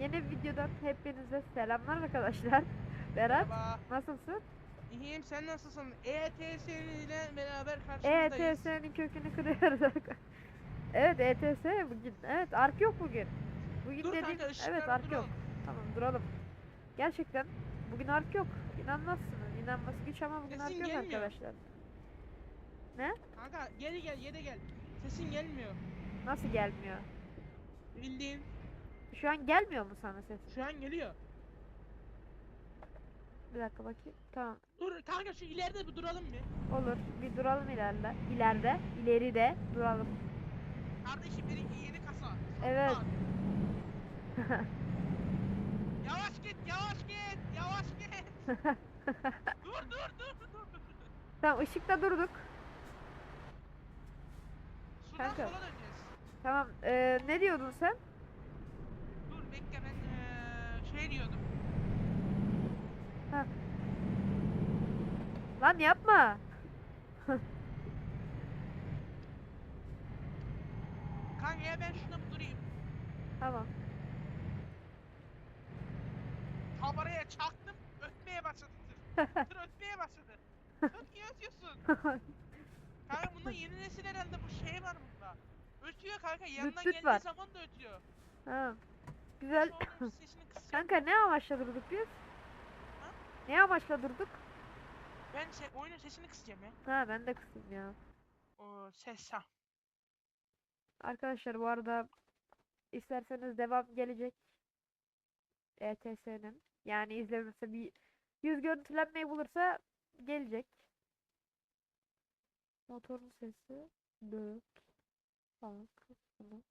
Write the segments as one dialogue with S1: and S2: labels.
S1: Yeni videodan hepinize selamlar arkadaşlar. Berat
S2: Merhaba.
S1: nasılsın?
S2: İyiyim sen nasılsın? ETS ile beraber karşınızdayız.
S1: ETS'nin kökünü kırıyoruz. Evet ETS bugün. Evet ark yok bugün. Bugün
S2: Dur
S1: dediğim
S2: kanka
S1: evet ark yok.
S2: duralım.
S1: Tamam duralım. Gerçekten bugün ark yok. İnanmazsınız. İnanması güç ama bugün
S2: Sesin
S1: ark yok
S2: gelmiyor.
S1: arkadaşlar.
S2: Kanka geri gel yere gel. Sesin gelmiyor.
S1: Nasıl gelmiyor?
S2: Bildiğin
S1: Şu an gelmiyor mu sana ses?
S2: şu an geliyor.
S1: Bir dakika bakayım. Tamam.
S2: Dur kanka şu ileride bir duralım bir.
S1: Olur. Bir duralım ileride. İleride. ileride duralım.
S2: Kardeşim benimki yeni kasa.
S1: Evet.
S2: Yavaş git yavaş git yavaş git. dur dur dur dur.
S1: tamam ışıkta durduk.
S2: Şuradan
S1: Kanka.
S2: sola döneceğiz.
S1: Tamam. Ee, ne diyordun sen?
S2: Dur bekle ben şey diyordum.
S1: Lan yapma.
S2: Kanka ya ben şuna bir durayım.
S1: Tamam.
S2: Kameraya çaktım ötmeye başladı tır. Ötmeye başladı. Tır niye ötüyorsun? Kanka bunda yeni nesil herhalde bu şey var bunda. Ötüyor kanka yanından
S1: düt
S2: geldiği
S1: var.
S2: zaman da ötüyor.
S1: ha. Güzel. Kanka ne amaçla durduk biz?
S2: Ha?
S1: Ne amaçla durduk?
S2: Ben şey, oyunun sesini kısacağım ya.
S1: Ha ben de kısayım ya.
S2: O ses ha.
S1: Arkadaşlar bu arada isterseniz devam gelecek. ETS'nin. Yani izlenirse bir yüz görüntülenmeyi bulursa gelecek. Motorun sesi 4 falan kısmı.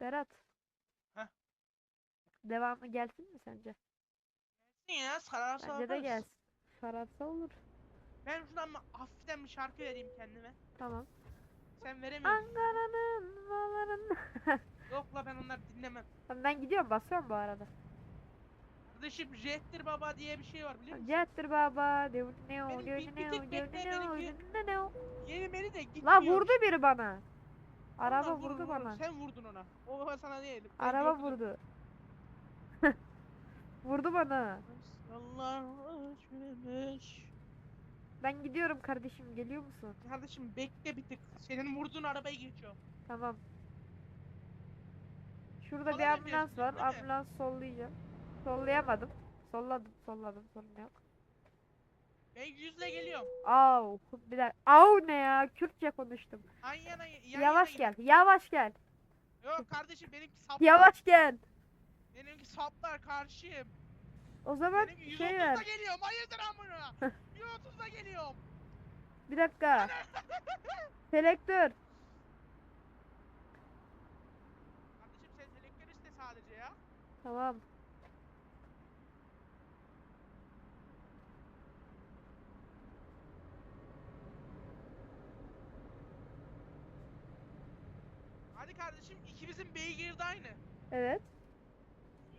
S1: Berat.
S2: Heh.
S1: Devamı gelsin mi sence?
S2: Ne ya sararsa
S1: Bence de gelsin. Sararsa olur.
S2: Ben şuradan bir- hafiften bir şarkı vereyim kendime.
S1: Tamam.
S2: Sen veremiyorsun.
S1: Ankara'nın bağlarında.
S2: Yok la ben onları dinlemem.
S1: Tamam, ben gidiyorum basıyorum bu arada.
S2: Kardeşim Jettir Baba diye bir şey var biliyor musun?
S1: Jettir baba. Dev ne o
S2: Benim
S1: dev
S2: bir- bir
S1: ne
S2: tek
S1: o dev
S2: bekle,
S1: ne o
S2: benimki-
S1: dev ne o.
S2: Yeni beni de gitmiyor.
S1: La vurdu biri bana. Araba
S2: vurun,
S1: vurdu bana.
S2: Sen vurdun ona. O sana değil. ben
S1: Araba
S2: gördüm.
S1: vurdu. Vurdu bana.
S2: Allah aşkına.
S1: Ben gidiyorum kardeşim geliyor musun?
S2: Kardeşim bekle bir tık. Senin vurduğun arabayı geçiyor.
S1: Tamam. Şurada bir ambulans var. Ambulans sollayacağım. Sollayamadım. Solladım, solladım. Sorun yok.
S2: Ben yüzle geliyorum.
S1: Au, bir dakika. Au ne ya? Kürtçe konuştum.
S2: Yan yana yan
S1: Yavaş
S2: yana
S1: gel. Yavaş gel.
S2: Yok kardeşim benimki saplar.
S1: Yavaş gel.
S2: Benimki saplar karşıyım.
S1: O zaman
S2: Benimki
S1: şey
S2: 130'da
S1: ver.
S2: geliyorum. Hayırdır amına. 130'da geliyorum.
S1: Bir dakika. Selektör.
S2: Kardeşim sen selektör iste sadece ya.
S1: Tamam.
S2: Hadi kardeşim ikimizin beygiri de aynı.
S1: Evet.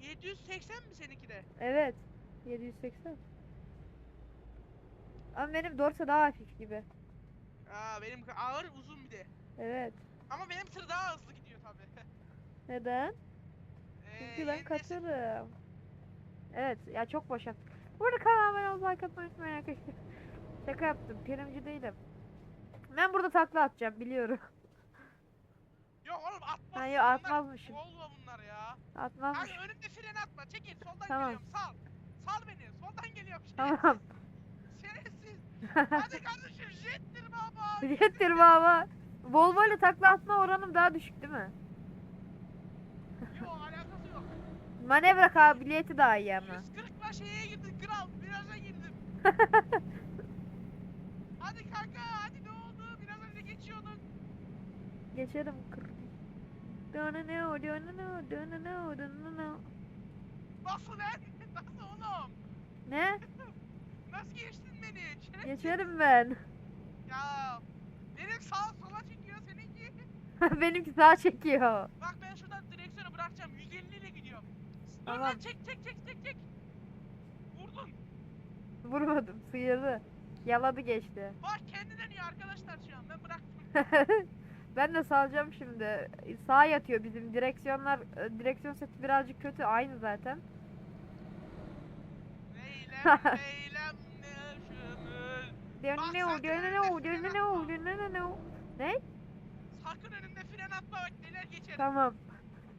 S2: 780 mi seninki de?
S1: Evet. 780. Ama benim dorsa daha hafif gibi.
S2: Aa benimki ağır uzun bir de.
S1: Evet.
S2: Ama benim tır daha hızlı gidiyor tabi.
S1: Neden? Çünkü ben kaçarım. Evet ya çok boş yaptık. Burada kanala abone olmayı like atmayı unutmayın arkadaşlar. Şaka yaptım. Primci değilim. Ben burada takla atacağım biliyorum.
S2: Yok oğlum atmaz.
S1: Ha, yok, atmazmışım.
S2: Bunlar ya.
S1: Atmazmış.
S2: Kanka önümde fren atma. Çekil soldan
S1: Tamam.
S2: geliyorum. Sal. Sal beni. Soldan geliyorum.
S1: Tamam.
S2: Şerefsiz. Hadi kardeşim jettir baba.
S1: Jettir baba. Volvo ile takla atma oranım daha düşük değil mi?
S2: Yok alakası yok.
S1: Manevra kabiliyeti daha iyi ama.
S2: 140'la şeye girdim. Kral. Viraja girdim. hadi kanka. Hadi ne oldu? Biraz önce geçiyordun.
S1: Geçerim. kır. Dönene dönene dönene dönene.
S2: Nasıl lan? Nasıl oğlum?
S1: Ne?
S2: Nasıl geçtin beni? Şerefsiz.
S1: Geçerim ben.
S2: Ya. Benim sağ sola çekiyor seninki.
S1: Benimki sağa çekiyor.
S2: Bak ben şuradan direksiyonu bırakacağım. 150 ile gidiyorum. Dur
S1: Tamam.
S2: lan çek çek çek çek çek. Vurdun.
S1: Vurmadım. Sıyırdı. Yaladı geçti.
S2: Bak kendine niye arkadaşlar şu an ben bıraktım.
S1: Ben de salacağım şimdi. Sağa yatıyor bizim direksiyonlar. e, Direksiyon seti birazcık kötü. Aynı zaten.
S2: Leylem leylem yaşanır.
S1: Dönünü,
S2: sakın
S1: dönünü,
S2: önünde fren
S1: dönünü,
S2: atma.
S1: dönünü. Ne?
S2: Sakın önümde fren atma bak neler geçer.
S1: Tamam.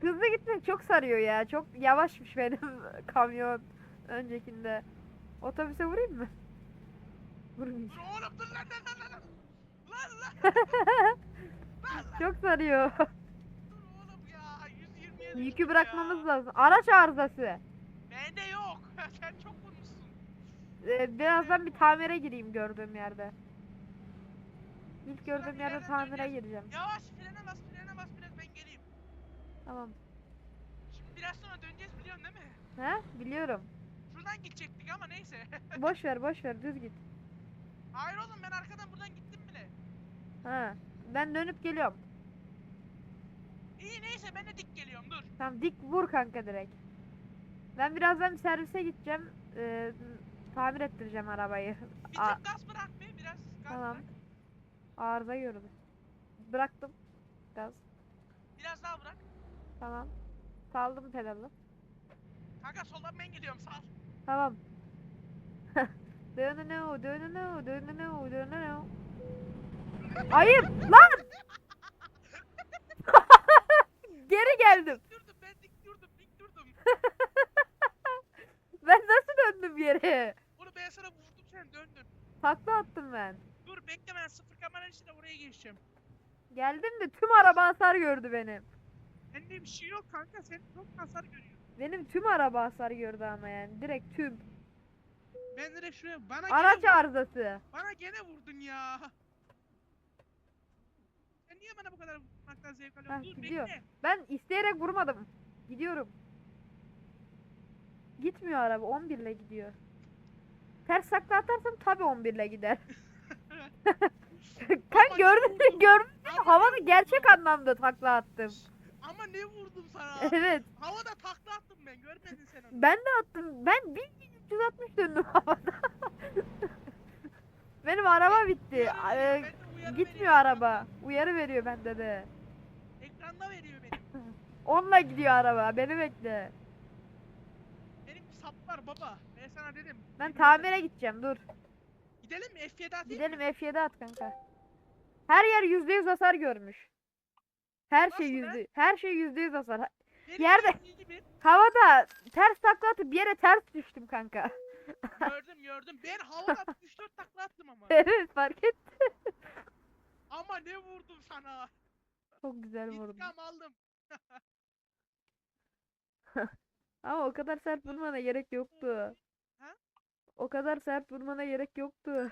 S1: Hızlı gitmek çok sarıyor ya. Çok yavaşmış benim kamyon öncekinde. Otobüse vurayım mı? Vurmayayım.
S2: Dur oğlum dur lan lan lan lan. Lan lan.
S1: Çok sarıyor.
S2: Oğlum ya. 120'ye
S1: Yükü bırakmamız lazım. Araç arızası.
S2: Bende yok. Sen çok vurmuşsun.
S1: Ee, birazdan bir tamire gireyim gördüğüm yerde. İlk gördüğüm yerde
S2: yerden
S1: tamire
S2: döneceğiz.
S1: gireceğim.
S2: Yavaş frene bas frene bas biraz ben geleyim.
S1: Tamam.
S2: Şimdi biraz sonra döneceğiz biliyorsun değil mi?
S1: He? Biliyorum.
S2: Şuradan gidecektik ama neyse.
S1: Boş ver, boş ver. Düz git.
S2: Hayır oğlum ben arkadan buradan gittim bile.
S1: Ha. Ben dönüp geliyorum.
S2: İyi neyse ben de dik geliyorum dur.
S1: Tamam dik vur kanka direkt. Ben birazdan servise gideceğim. Ee, tamir ettireceğim arabayı.
S2: Bir tık gaz bırak be biraz gaz
S1: Tamam.
S2: bırak.
S1: Arıza gördüm. Bıraktım. Gaz.
S2: Biraz daha bırak.
S1: Tamam. Saldım pedalı.
S2: Kanka soldan ben gidiyorum sağ.
S1: Tamam. Dönünü, dönünü, dönünü, dönünü. Ayıp lan! Geri geldim.
S2: Dik durdum ben dik durdum dik durdum.
S1: Ben nasıl döndüm yere?
S2: Bunu ben sana vurdum sen döndün.
S1: Takla attım ben.
S2: Dur bekle ben sıfır kamera içinde oraya geçeceğim.
S1: Geldim de tüm araba hasar gördü benim.
S2: Bende bir şey yok kanka sen çok hasar görüyorsun.
S1: Benim tüm araba hasar gördü ama yani. Direkt tüm.
S2: Ben direkt şuraya bana
S1: Araç
S2: gene,
S1: arızası.
S2: bana gene vurdun ya. Niye bana bu kadar vurmaktan zevk alıyorsun? Dur
S1: gidiyor.
S2: bekle.
S1: Ben isteyerek vurmadım. Gidiyorum. Gitmiyor araba. 11 ile gidiyor. Ters takla atarsam tabi 11 ile gider. Kan gördün mü? Gördün mü?
S2: Ama
S1: Havada gerçek anlamda takla attım.
S2: Ama ne vurdum sana?
S1: Evet.
S2: Havada takla attım ben görmedin sen onu.
S1: Ben de attım. Ben 1360 döndüm havada. Benim araba bitti. Ee,
S2: ben de uyarı
S1: gitmiyor
S2: veriyorum.
S1: araba. Uyarı veriyor bende de.
S2: Ekranda veriyor benim.
S1: Onunla gidiyor araba. Beni bekle.
S2: Benim sap var baba. Ben sana dedim.
S1: Ben
S2: Benim
S1: tamire gideceğim. Dur.
S2: Gidelim mi? F7 atayım?
S1: Gidelim F7 at kanka. Her yer %100 hasar görmüş. Her şey
S2: Nasıl be?
S1: yüzde, her şey %100 hasar. Ha-
S2: Benim
S1: Yerde-
S2: gibi
S1: Havada ters takla atıp bir yere ters düştüm kanka.
S2: gördüm gördüm. Ben havada 3-4 takla attım ama.
S1: evet fark et.
S2: Ama ne vurdum sana?
S1: Çok güzel vurdum.
S2: İntikam aldım.
S1: Ama o kadar sert vurmana gerek yoktu.
S2: Ha?
S1: O kadar sert vurmana gerek yoktu.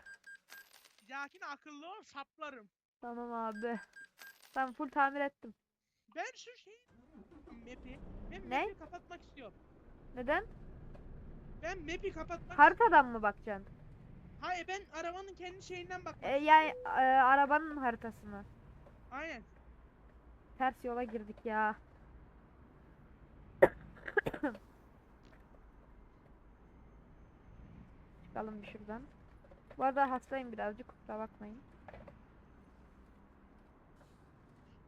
S2: Dahakine akıllı ol saplarım.
S1: Tamam abi. Tamam full tamir ettim.
S2: Ben şu şeyi map'i ben
S1: Ne?
S2: map'i kapatmak istiyorum.
S1: Neden?
S2: Ben map'i kapatmak
S1: Haritadan mı bakacaksın?
S2: Hayır ben arabanın kendi şeyinden bak.
S1: E, yani e, arabanın haritasını.
S2: Aynen.
S1: Ters yola girdik ya. Çıkalım bir şuradan. Bu arada hastayım birazcık kusura bakmayın.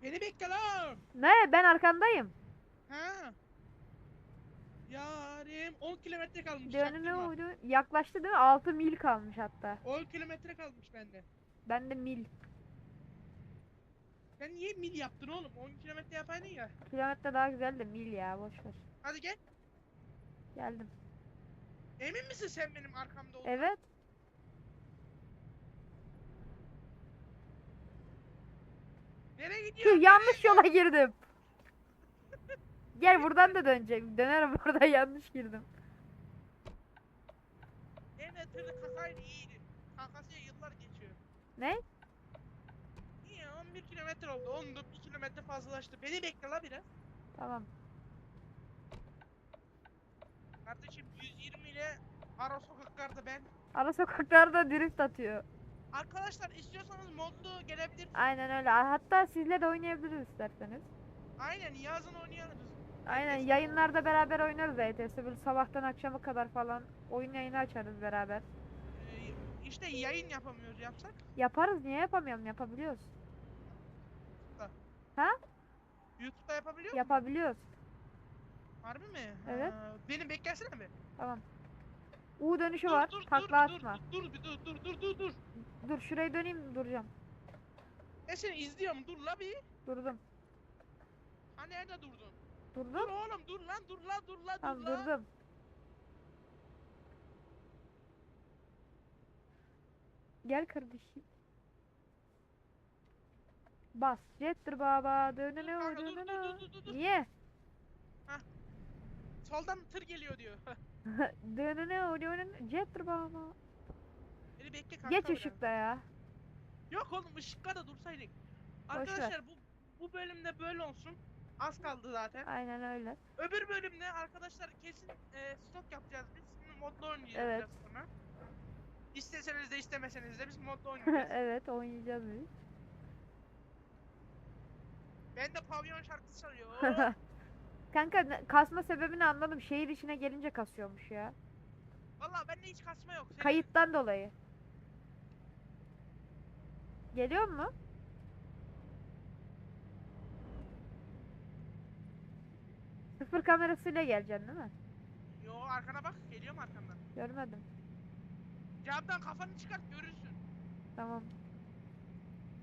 S2: Beni bekle lan.
S1: Ne? Ben arkandayım.
S2: Ha. Yarim 10 kilometre kalmış.
S1: Dönüne
S2: çaktırma.
S1: uydu. Yaklaştı değil mi? 6 mil kalmış hatta.
S2: 10 kilometre kalmış bende.
S1: Bende mil.
S2: Sen niye mil yaptın oğlum? 10 kilometre yapaydın ya.
S1: Kilometre daha güzel de mil ya boş ver.
S2: Hadi gel.
S1: Geldim.
S2: Emin misin sen benim arkamda olduğunu?
S1: Evet.
S2: Nereye gidiyorsun?
S1: Yanlış yola girdim. Gel buradan da döneceğim. Dönerim buradan yanlış girdim.
S2: En tırı kakaydı iyiydi. Kakasıya yıllar geçiyor.
S1: Ne?
S2: İyi 11 kilometre oldu. 14 kilometre fazlalaştı. Beni bekle la biraz.
S1: Tamam.
S2: Kardeşim 120 ile ara sokaklarda ben.
S1: Ara sokaklarda drift atıyor.
S2: Arkadaşlar istiyorsanız modlu gelebilir.
S1: Aynen öyle. Hatta sizle de oynayabiliriz isterseniz.
S2: Aynen yazın oynayalım.
S1: Aynen yayınlarda beraber oynarız ETS. Böyle sabahtan akşama kadar falan oyun yayını açarız beraber.
S2: Ee, işte yayın yapamıyoruz yapsak.
S1: Yaparız niye yapamayalım yapabiliyoruz.
S2: Da. yapabiliyor musun?
S1: Yapabiliyoruz.
S2: Harbi mi?
S1: Evet.
S2: Ha, Beni beklersene mi?
S1: Tamam. U dönüşü
S2: Dur,
S1: var.
S2: dur,
S1: Takla
S2: dur,
S1: atma.
S2: Dur, dur, dur, dur, dur, dur, dur.
S1: Dur şurayı döneyim duracağım.
S2: E seni izliyorum, dur la bir.
S1: Durdum.
S2: Ha nerede durdun? Dur
S1: Durdum.
S2: oğlum, dur lan, dur la, dur la, dur
S1: Tamam
S2: la.
S1: durdum. Gel kardeşim. Bas. Jettir baba. Dönene
S2: Dur
S1: o
S2: kanka, dur, dur,
S1: dönene
S2: dur, dur, dur, dur.
S1: Niye?
S2: Soldan tır geliyor diyor.
S1: dönene dönene. Jettir baba.
S2: Beni bekle kanka.
S1: Geç ışıkta ya.
S2: Yok oğlum ışıkta da dursaydık. Arkadaşlar bu bu bölümde böyle olsun. Az kaldı zaten.
S1: Aynen öyle.
S2: Öbür bölümde arkadaşlar kesin e, stok yapacağız biz. Şimdi modlu oynayacağız
S1: Evet.
S2: biraz sonra. İsteseniz de istemeseniz de biz modlu oynayacağız.
S1: evet oynayacağız biz.
S2: ben de pavyon şarkısı çalıyor.
S1: Kanka kasma sebebini anladım. Şehir içine gelince kasıyormuş ya.
S2: Valla bende hiç kasma yok. Senin-
S1: Kayıttan dolayı. Geliyor mu? Sıfır kamerasıyla geleceksin değil mi?
S2: Yo arkana bak. Geliyorum arkandan.
S1: Görmedim.
S2: Camdan kafanı çıkart görürsün.
S1: Tamam.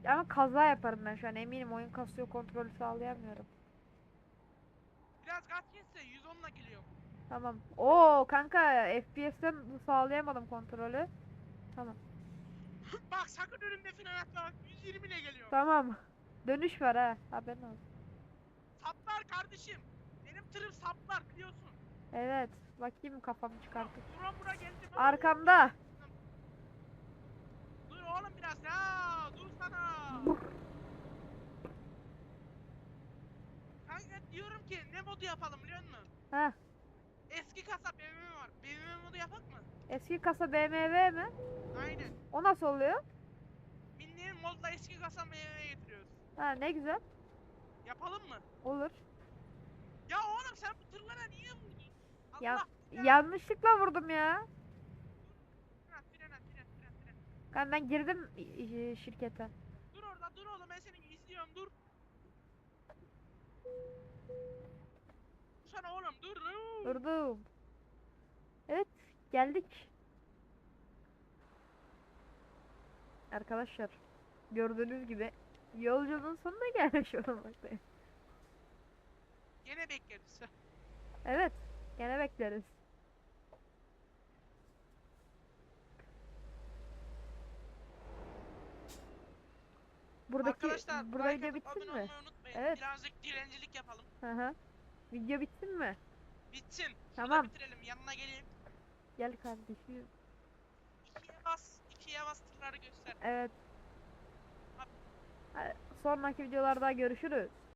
S1: Ama kaza yaparım ben şu an eminim oyun kasıyor kontrolü sağlayamıyorum.
S2: Biraz gaz kesse 110'la geliyorum.
S1: Tamam. Oo kanka FPS'ten sağlayamadım kontrolü. Tamam.
S2: bak sakın önümde fren atma bak 120 ile geliyorum.
S1: Tamam. Dönüş var ha. Haberin olsun.
S2: Saplar kardeşim. Benim tırım saplar biliyorsun.
S1: Evet. Bakayım kafamı çıkartıp.
S2: Bura bura geldim.
S1: Arkamda.
S2: Dur oğlum biraz ya. Dur sana. Kanka diyorum ki ne modu yapalım biliyor musun?
S1: Heh.
S2: Eski kasa BMW var. BMW modu yapak mı?
S1: Eski kasa BMW mi?
S2: Aynen.
S1: O nasıl oluyor?
S2: Bildiğin modla eski kasa BMW'ye getiriyoruz.
S1: Ha ne güzel.
S2: Yapalım mı?
S1: Olur.
S2: Ya oğlum sen bu tırlara niye vurdun? Allah
S1: Ya- Yanlışlıkla vurdum ya.
S2: Fren at, fren at, fren, fren, fren.
S1: Ben, ben girdim şirkete.
S2: Dur orada dur oğlum ben seni izliyorum dur. Sana oğlum dur. dur.
S1: Evet geldik. Arkadaşlar gördüğünüz gibi yolculuğun sonuna gelmiş olmaktayız.
S2: Gene bekleriz.
S1: Evet gene bekleriz. Buradaki
S2: Arkadaşlar
S1: burada
S2: like
S1: video
S2: abone
S1: mi?
S2: unutmayın.
S1: Evet.
S2: Birazcık dilencilik yapalım.
S1: Hı hı. Video bitsin mi?
S2: Bitsin. Şurada
S1: Tamam.
S2: bitirelim. Yanına geleyim.
S1: Gel kardeşim.
S2: İkiye bas. ikiye bas tırları göster.
S1: Evet. Ha, Sonraki videolarda görüşürüz.